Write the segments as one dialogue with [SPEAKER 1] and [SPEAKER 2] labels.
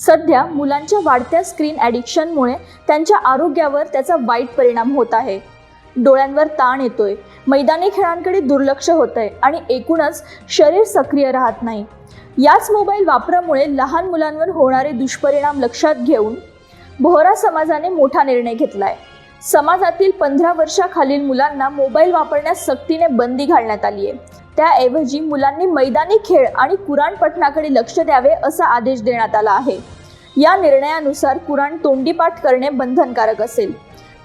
[SPEAKER 1] सध्या मुलांच्या वाढत्या स्क्रीन ॲडिक्शनमुळे त्यांच्या आरोग्यावर त्याचा वाईट परिणाम होत आहे. डोळ्यांवर ताण येतोय मैदानी खेळांकडे दुर्लक्ष होतंय आणि एकूणच शरीर सक्रिय राहत नाही. याच मोबाईल वापरामुळे लहान मुलांवर होणारे दुष्परिणाम लक्षात घेऊन बोहरा समाजाने मोठा निर्णय घेतला आहे समाजातील पंधरा वर्षाखालील मुलांना मोबाईल वापरण्यास सक्तीने बंदी घालण्यात आली आहे. त्याऐवजी मुलांनी मैदानी खेळ आणि कुराण पठणाकडे लक्ष द्यावे असा आदेश देण्यात आला आहे. या निर्णयानुसार कुराण तोंडीपाठ करणे बंधनकारक असेल.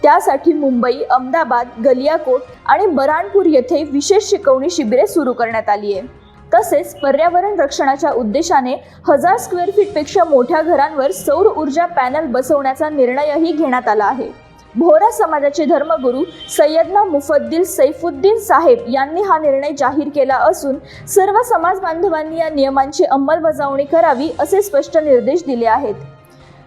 [SPEAKER 1] त्यासाठी मुंबई अहमदाबाद गलियाकोट आणि बराणपूर येथे विशेष शिकवणी शिबिरे सुरू करण्यात आली आहे. तसेच पर्यावरण रक्षणाच्या उद्देशाने हजार स्क्वेअर फीटपेक्षा मोठ्या घरांवर सौर ऊर्जा पॅनल बसवण्याचा निर्णयही घेण्यात आला आहे. भोरा समाजाचे धर्मगुरू सय्यदना मुफद्दिल सैफुद्दीन साहेब यांनी हा निर्णय जाहीर केला असून सर्व समाज बांधवांनी या नियमांची अंमलबजावणी करावी असे स्पष्ट निर्देश दिले आहेत.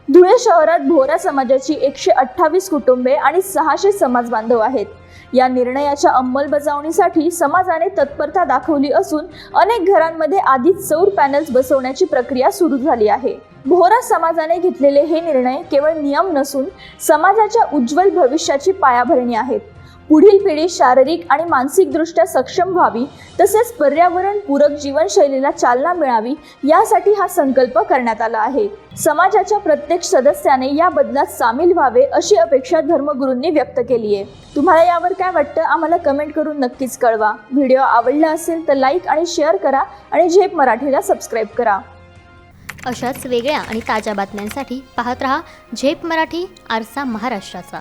[SPEAKER 1] धुळे शहरात भोरा समाजाची एकशे अठ्ठावीस कुटुंबे आणि सहाशे समाज बांधव आहेत. या निर्णयाच्या अंमलबजावणीसाठी समाजाने तत्परता दाखवली असून अनेक घरांमध्ये आधीच सौर पॅनल्स बसवण्याची प्रक्रिया सुरू झाली आहे. भोरा समाजाने घेतलेले हे निर्णय केवळ नियम नसून समाजाच्या उज्ज्वल भविष्याची पायाभरणी आहेत. पुढील पिढी शारीरिक आणि मानसिकदृष्ट्या सक्षम व्हावी तसेच पर्यावरणपूरक जीवनशैलीला चालना मिळावी यासाठी हा संकल्प करण्यात आला आहे. समाजाच्या प्रत्येक सदस्याने या बदलात सामील व्हावे अशी अपेक्षा धर्मगुरूंनी व्यक्त केली आहे. तुम्हाला यावर काय वाटतं आम्हाला कमेंट करून नक्कीच कळवा. व्हिडिओ आवडला असेल तर लाईक आणि शेअर करा आणि झेप मराठीला सबस्क्राईब करा.
[SPEAKER 2] अशाच वेगळ्या आणि ताज्या बातम्यांसाठी पाहत रहा झेप मराठी आरसा महाराष्ट्राचा.